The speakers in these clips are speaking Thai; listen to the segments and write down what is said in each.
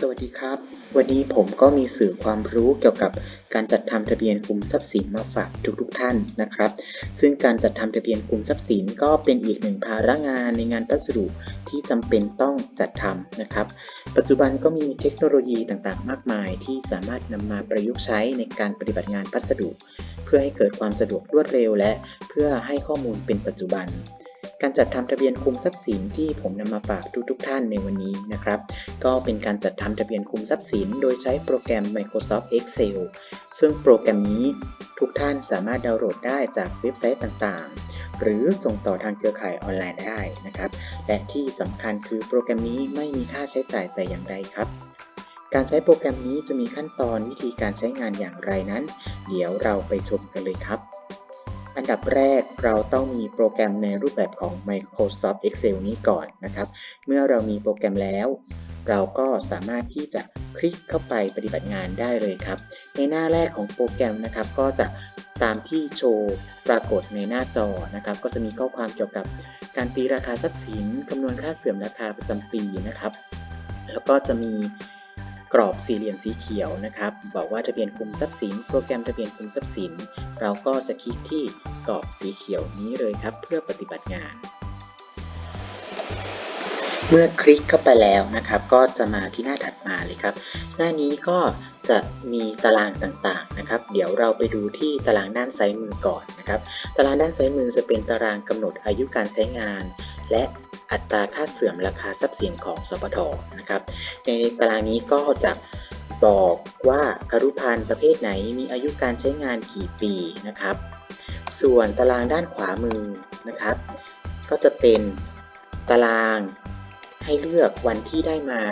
สวัสดีครับ วันนี้ผมก็มีสื่อความรู้เกี่ยวกับการจัดทำทะเบียนกลุ่มทรัพย์สินมาฝากทุกๆทท่านนะครับ ซึ่งการจัดทำทะเบียนกลุ่มทรัพย์สินก็เป็นอีกหนึ่งภาระงานในงานพัสดุที่จำเป็นต้องจัดทำนะครับ ปัจจุบันก็มีเทคโนโลยีต่างๆ มากมายที่สามารถนำมาประยุกต์ใช้ในการปฏิบัติงานพัสดุ เพื่อให้เกิดความสะดวกรวดเร็วและเพื่อให้ข้อมูลเป็นปัจจุบัน การจัดทำทะเบียนคุมทรัพย์สินที่ผมนำมาฝากทุกๆท่านในวันนี้นะครับ ก็เป็นการจัดทำทะเบียนคุมทรัพย์สิน โดยใช้โปรแกรม Microsoft Excel ซึ่งโปรแกรมนี้ทุกท่านสามารถดาวน์โหลดได้จากเว็บไซต์ต่างๆ หรือส่งต่อทางเครือข่ายออนไลน์ได้นะครับ และที่สำคัญคือโปรแกรมนี้ไม่มีค่าใช้จ่ายแต่อย่างใดครับการใช้โปรแกรมนี้จะมีขั้นตอนวิธีการใช้งานอย่างไรนั้น เดี๋ยวเราไปชมกันเลยครับ อันดับแรกเราต้องมีโปรแกรมในรูปแบบของ Microsoft Excel นี้ก่อนนะครับ เมื่อเรามีโปรแกรมแล้ว เราก็สามารถที่จะคลิกเข้าไปปฏิบัติงานได้เลยครับ ในหน้าแรกของโปรแกรมนะครับ ก็จะตามที่โชว์ปรากฏในหน้าจอนะครับ ก็จะมีข้อความเกี่ยวกับการตีราคาทรัพย์สินคำนวณค่าเสื่อมราคาประจำปีนะครับ แล้วก็จะมี กรอบสี่เหลี่ยมสีเขียวนะครับ บอกว่าทะเบียนคุมทรัพย์สิน โปรแกรมทะเบียนคุมทรัพย์สิน เราก็จะคลิกที่กรอบสีเขียวนี้เลยครับ เพื่อปฏิบัติงาน เมื่อคลิกเข้าไปแล้วนะครับ ก็จะมาที่หน้าถัดมาเลยครับ หน้านี้ก็จะมีตารางต่างๆนะครับ เดี๋ยวเราไปดูที่ตารางด้านซ้ายมือก่อนนะครับ ตารางด้านซ้ายมือจะเป็นตารางกำหนดอายุการใช้งาน และ อัตราค่าเสื่อมราคาทรัพย์สินของสปทนะครับ ในตารางนี้ก็จะบอกว่าครุพันธ์ประเภทไหนมีอายุการใช้งานกี่ปีนะครับ ส่วนตารางด้านขวามือนะครับ ก็จะเป็นตารางให้เลือกวันที่ได้มา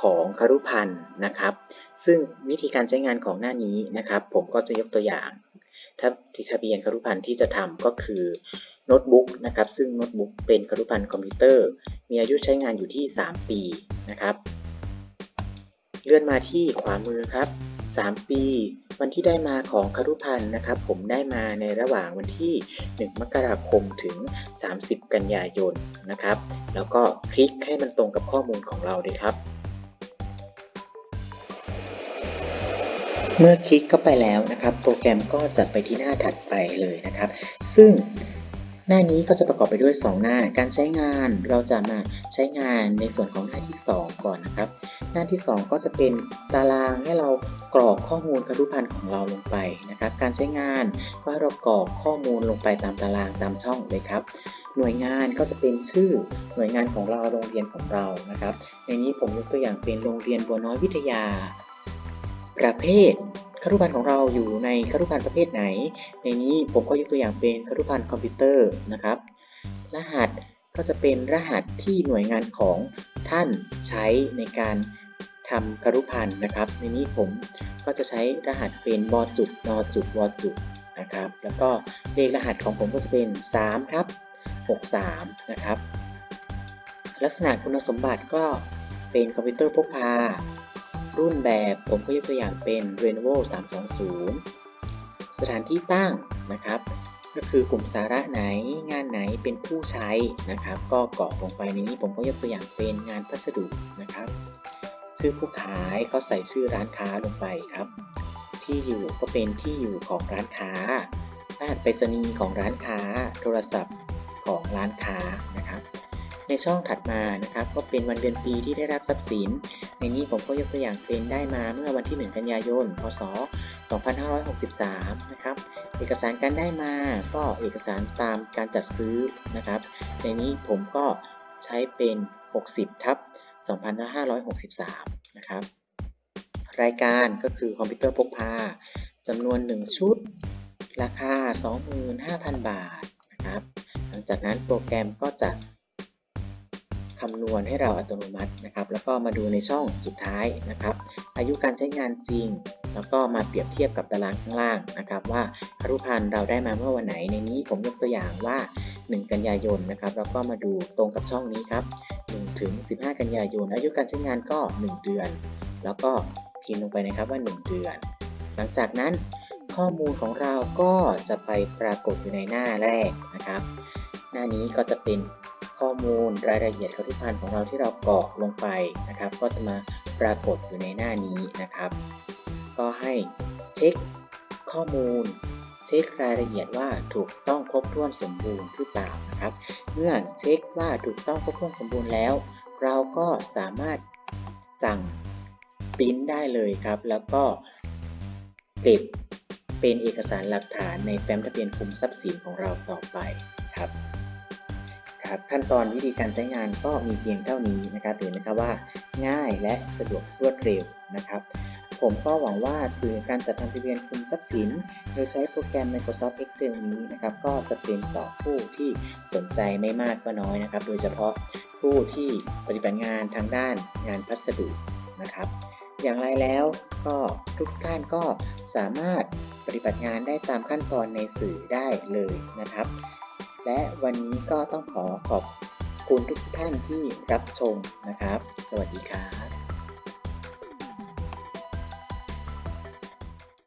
ของครุพันธ์นะครับ ซึ่งวิธีการใช้งานของหน้านี้นะครับ ผมก็จะยกตัวอย่าง ถ้าที่ทะเบียนครุพันธ์ที่จะทำก็คือ โน้ตบุ๊กนะครับซึ่งโน้ตบุ๊กเป็นครุพันธ์คอมพิวเตอร์ มีอายุใช้งานอยู่ที่ 3 ปีนะครับเลื่อนมาที่ขวามือครับ 3 ปี วันที่ได้มาของครุพันธ์นะครับ ผมได้มาในระหว่างวันที่ 1 มกราคมถึง 30 กันยายนนะครับ แล้วก็คลิกให้มันตรงกับข้อมูลของเราเลยครับ เมื่อคลิกเข้าไปแล้วนะครับ โปรแกรมก็จะไปที่หน้าถัดไปเลยนะครับ ซึ่ง หน้านี้ก็จะประกอบไปด้วย 2 หน้า การใช้งานเราจะมาใช้งานในส่วนของหน้าที่ 2 ก่อนนะครับ หน้าที่ 2 ก็จะเป็นตารางให้เรากรอกข้อมูลครุพันธ์ของเราลงไปนะครับ การใช้งานว่าเรากรอกข้อมูลลงไปตามตารางตามช่องเลยครับ หน่วยงานก็จะเป็นชื่อหน่วยงานของเราโรงเรียนของเรานะครับ ในนี้ผมยกตัวอย่างเป็นโรงเรียนบัวน้อยวิทยา ประเภท ครุพันธ์ของเราอยู่ในครุพันธ์ประเภทไหน ในนี้ผมก็ยกตัวอย่างเป็นครุพันธ์คอมพิวเตอร์นะครับ รหัสก็จะเป็นรหัสที่หน่วยงานของท่านใช้ในการทำครุพันธ์นะครับ ในนี้ผมก็จะใช้รหัสเป็นบอจุดนอจุดวจุดนะครับ แล้วก็เลขรหัสของผมก็จะเป็น3ทับ63 นะครับ ลักษณะคุณสมบัติก็เป็นคอมพิวเตอร์พกพา รุ่นแบบผมก็ยกตัวอย่างเป็น Lenovo 320 สถานที่ตั้งนะครับ ก็คือกลุ่มสาระไหนงานไหนเป็นผู้ใช้นะครับ ก็กรอกลงไปในนี้ผมก็ยกตัวอย่างเป็นงานพัสดุนะครับ ชื่อผู้ขายก็ใส่ชื่อร้านค้าลงไปครับ ที่อยู่ก็เป็นที่อยู่ของร้านค้ารหัสไปรษณีย์ของร้านค้า โทรศัพท์ของร้านค้านะครับ ในช่องถัดมานะครับก็เป็นวันเดือนปีที่ได้รับทรัพย์สิน ในนี้ผมก็ยกตัวอย่างเป็นได้มาเมื่อวันที่ 1 กันยายน พศ 2563 นะครับ เอกสารการได้มาก็เอกสารตามการจัดซื้อนะครับ ในนี้ผมก็ใช้เป็น 60 ทับ 2563 นะครับ รายการก็คือคอมพิวเตอร์พกพาจำนวน 1 ชุด ราคา 25,000 บาทนะครับ หลังจากนั้นโปรแกรมก็จะำนวณให้เราอัตโนมัตินะครับ แล้วก็มาดูในช่องสุดท้ายนะครับ อายุการใช้งานจริง แล้วก็มาเปรียบเทียบกับตารางข้างล่างนะครับ ว่าครุพันธ์เราได้มาเมื่อวันไหนในนี้ผมยกตัวอย่างว่า 1 กันยายนนะครับ แล้วก็มาดูตรงกับช่องนี้ครับ1ถึง15 กันยายน อายุการใช้งานก็ 1 เดือน แล้วก็พิมพ์ลงไปนะครับว่า 1 เดือน หลังจากนั้นข้อมูลของเราก็จะไปปรากฏอยู่ในหน้าแรกนะครับ หน้านี้ก็จะเป็น ข้อมูลรายละเอียดครุพันธ์ของเราที่เรากรอกลงไปนะครับ ก็จะมาปรากฏอยู่ในหน้านี้นะครับ ก็ให้เช็คข้อมูล เช็ครายละเอียดว่าถูกต้องครบถ้วนสมบูรณ์หรือเปล่านะครับ เมื่อเช็คว่าถูกต้องครบถ้วนสมบูรณ์แล้ว เราก็สามารถสั่งปริ้นได้เลยครับ แล้วก็เก็บเป็นเอกสารหลักฐานในแฟ้มทะเบียนคุมทรัพย์สินของเราต่อไปครับ ครับขั้นตอนวิธีการใช้งานก็มีเพียงเท่านี้นะครับเห็นไหมครับว่า ง่ายและสะดวกรวดเร็วนะครับ ผมก็หวังว่าสื่อการจัดทำทะเบียนคุมทรัพย์สิน โดยใช้โปรแกรม Microsoft Excel นี้นะครับก็จะเป็นต่อผู้ที่สนใจไม่มากก็น้อยนะครับ โดยเฉพาะผู้ที่ปฏิบัติงานทางด้านงานพัสดุนะครับ อย่างไรแล้วก็ทุกท่านก็สามารถปฏิบัติงานได้ตามขั้นตอนในสื่อได้เลยนะครับ และวันนี้ก็ต้องขอขอบคุณทุกท่านที่รับชมนะครับ สวัสดีครับ